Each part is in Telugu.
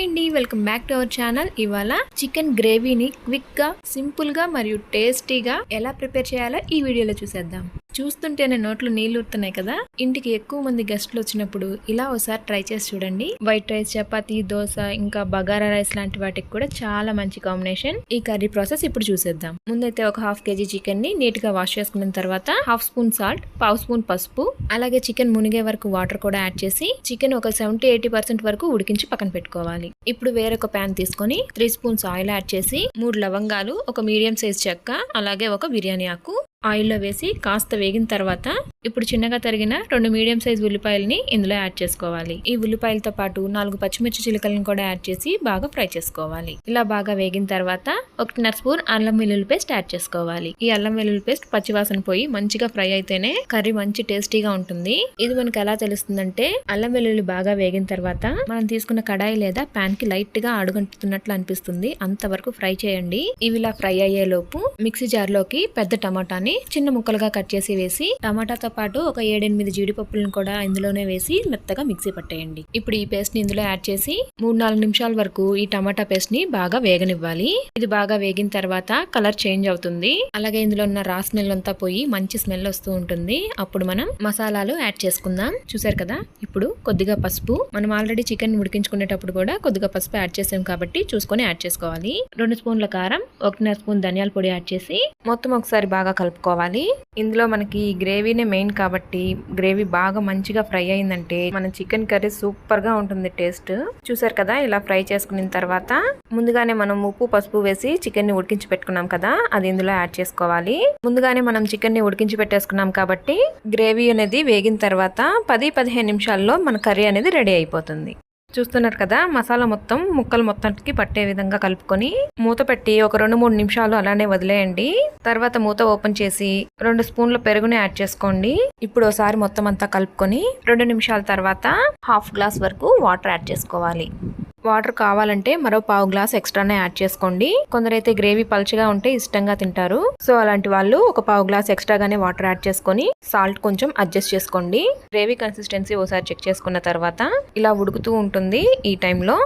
హాయ్ అండి welcome back to our channel. ఇవాళ చికెన్ గ్రేవీని క్విక్గా సింపుల్గా మరియు టేస్టీగా ఎలా ప్రిపేర్ చేయాలో ఈ వీడియోలో చూసేద్దాం. చూస్తుంటేనే నోట్లు నీళ్ళుతున్నాయి కదా? ఇంటికి ఎక్కువ మంది గెస్ట్లు వచ్చినప్పుడు ఇలా ఒకసారి ట్రై చేసి చూడండి. వైట్ రైస్ చపాతీ దోశ ఇంకా బగారా రైస్ లాంటి వాటికి కూడా చాలా మంచి కాంబినేషన్. ఈ కర్రీ ప్రాసెస్ ఇప్పుడు చూసేద్దాం. ముందైతే ఒక హాఫ్ కేజీ చికెన్ని నీట్గా వాష్ చేసుకున్న తర్వాత హాఫ్ స్పూన్ సాల్ట్ పావు స్పూన్ పసుపు అలాగే చికెన్ మునిగే వరకు వాటర్ కూడా యాడ్ చేసి చికెన్ ఒక సెవెంటీ ఎయిటీ పర్సెంట్ వరకు ఉడికించి పక్కన పెట్టుకోవాలి. ఇప్పుడు వేరొక ప్యాన్ తీసుకొని త్రీ స్పూన్స్ ఆయిల్ యాడ్ చేసి మూడు లవంగాలు ఒక మీడియం సైజ్ చెక్క అలాగే ఒక బిర్యానీ ఆకు ఆయిల్లో వేసి కాస్త వేగిన తర్వాత ఇప్పుడు చిన్నగా తరిగిన రెండు మీడియం సైజ్ ఉల్లిపాయలని ఇందులో యాడ్ చేసుకోవాలి. ఈ ఉల్లిపాయలతో పాటు నాలుగు పచ్చిమిర్చి చిలుకలను కూడా యాడ్ చేసి బాగా ఫ్రై చేసుకోవాలి. ఇలా బాగా వేగిన తర్వాత ఒకటిన్నర స్పూన్ అల్లం వెల్లుల్లి పేస్ట్ యాడ్ చేసుకోవాలి. ఈ అల్లం వెల్లుల్లి పేస్ట్ పచ్చివాసన పోయి మంచిగా ఫ్రై అయితేనే కర్రీ మంచి టేస్టీగా ఉంటుంది. ఇది మనకు ఎలా తెలుస్తుందంటే అల్లం వెల్లుల్లి బాగా వేగిన తర్వాత మనం తీసుకున్న కడాయి లేదా పాన్కి లైట్గా అడుగంటున్నట్లు అనిపిస్తుంది. అంతవరకు ఫ్రై చేయండి. ఇవి ఇలా ఫ్రై అయ్యే లోపు మిక్సీ జార్లోకి పెద్ద టమాటాని చిన్న ముక్కలుగా కట్ చేసి వేసి టమాటాతో పాటు ఒక ఏడెనిమిది జీడిపప్పులను కూడా ఇందులోనే వేసి మెత్తగా మిక్సీ పట్టేయండి. ఇప్పుడు ఈ పేస్ట్ని ఇందులో యాడ్ చేసి మూడు నాలుగు నిమిషాల వరకు ఈ టమాటా పేస్ట్ని బాగా వేగనివ్వాలి. ఇది బాగా వేగిన తర్వాత కలర్ చేంజ్ అవుతుంది. అలాగే ఇందులో ఉన్న రా స్మెల్ అంతా పోయి మంచి స్మెల్ వస్తూ ఉంటుంది. అప్పుడు మనం మసాలాలు యాడ్ చేసుకుందాం. చూసారు కదా? ఇప్పుడు కొద్దిగా పసుపు. మనం ఆల్రెడీ చికెన్ ఉడికించుకునేటప్పుడు కూడా కొద్దిగా పసుపు యాడ్ చేసాం కాబట్టి చూసుకొని యాడ్ చేసుకోవాలి. రెండు స్పూన్ల కారం ఒకటిన్నర స్పూన్ ధనియాల పొడి యాడ్ చేసి మొత్తం ఒకసారి బాగా కలుపుకోవాలి. ఇందులో మనకి గ్రేవీనే మెయిన్ కాబట్టి గ్రేవీ బాగా మంచిగా ఫ్రై అయిందంటే మన చికెన్ కర్రీ సూపర్గా ఉంటుంది టేస్ట్ చూసారు కదా ఇలా ఫ్రై చేసుకున్న తర్వాత ముందుగానే మనం ఉప్పు పసుపు వేసి చికెన్ని ఉడికించి పెట్టుకున్నాం కదా అది ఇందులో యాడ్ చేసుకోవాలి. ముందుగానే మనం చికెన్ని ఉడికించి పెట్టేసుకున్నాం కాబట్టి గ్రేవీ అనేది వేగిన తర్వాత పది పదిహేను నిమిషాల్లో మన కర్రీ అనేది రెడీ అయిపోతుంది. చూస్తున్నారు కదా మసాలా మొత్తం ముక్కలు మొత్తానికి పట్టే విధంగా కలుపుకొని మూత పెట్టి ఒక రెండు మూడు నిమిషాలు అలానే వదిలేయండి. తర్వాత మూత ఓపెన్ చేసి రెండు స్పూన్ల పెరుగుని యాడ్ చేసుకోండి. ఇప్పుడు ఒకసారి మొత్తం అంతా కలుపుకొని రెండు నిమిషాల తర్వాత హాఫ్ గ్లాస్ వరకు వాటర్ యాడ్ చేసుకోవాలి. వాటర్ కావాలంటే మరో పావు గ్లాస్ ఎక్స్ట్రానే యాడ్ చేసుకోండి. కొందరైతే గ్రేవీ పల్చగా ఉంటే ఇష్టంగా తింటారు. సో అలాంటి వాళ్ళు ఒక పావు గ్లాస్ ఎక్స్ట్రాగానే వాటర్ యాడ్ చేసుకొని సాల్ట్ కొంచెం అడ్జస్ట్ చేసుకోండి. గ్రేవీ కన్సిస్టెన్సీ ఒకసారి చెక్ చేసుకున్న తర్వాత ఇలా ఉడుకుతూ ఉంటుంది ఈ టైంలో.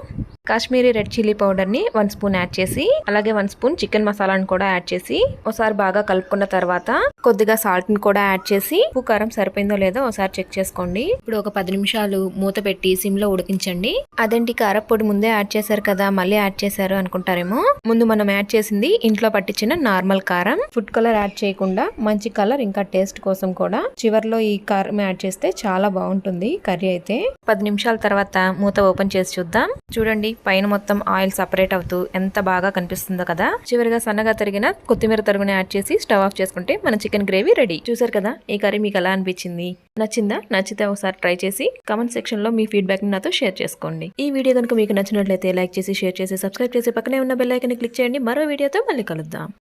కాశ్మీరీ రెడ్ చిల్లీ పౌడర్ని వన్ స్పూన్ యాడ్ చేసి అలాగే వన్ స్పూన్ చికెన్ మసాలాను కూడా యాడ్ చేసి ఒకసారి బాగా కలుపుకున్న తర్వాత కొద్దిగా సాల్ట్ని కూడా యాడ్ చేసి ఉప్పు కారం సరిపోయిందో లేదో ఒకసారి చెక్ చేసుకోండి. ఇప్పుడు ఒక పది నిమిషాలు మూత పెట్టి సిమ్లో ఉడికించండి. అదేంటి కారపొడి ముందే యాడ్ చేశారు కదా మళ్ళీ యాడ్ చేశారు అనుకుంటారేమో. ముందు మనం యాడ్ చేసింది ఇంట్లో పట్టించిన నార్మల్ కారం. ఫుడ్ కలర్ యాడ్ చేయకుండా మంచి కలర్ ఇంకా టేస్ట్ కోసం కూడా చివర్లో ఈ కారం యాడ్ చేస్తే చాలా బాగుంటుంది కర్రీ అయితే. పది నిమిషాల తర్వాత మూత ఓపెన్ చేసి చూద్దాం. చూడండి పైన మొత్తం ఆయిల్ సపరేట్ అవుతూ ఎంత బాగా కనిపిస్తుందో కదా? చివరిగా సన్నగా తరిగిన కొత్తిమీర తరుగుని యాడ్ చేసి స్టవ్ ఆఫ్ చేసుకుంటే మన చికెన్ గ్రేవీ రెడీ. చూసారు కదా? ఈ కర్రీ మీకు ఎలా అనిపించింది? నచ్చిందా? నచ్చితే ఒకసారి ట్రై చేసి కమెంట్ సెక్షన్లో మీ ఫీడ్బ్యాక్ని నాతో షేర్ చేసుకోండి. ఈ వీడియో కనుక మీకు నచ్చినట్లయితే లైక్ చేసి షేర్ చేసి సబ్స్క్రైబ్ చేసి పక్కనే ఉన్న బెల్ ఐకన్ క్లిక్ చేయండి. మరో వీడియోతో మళ్ళీ కలుద్దాం.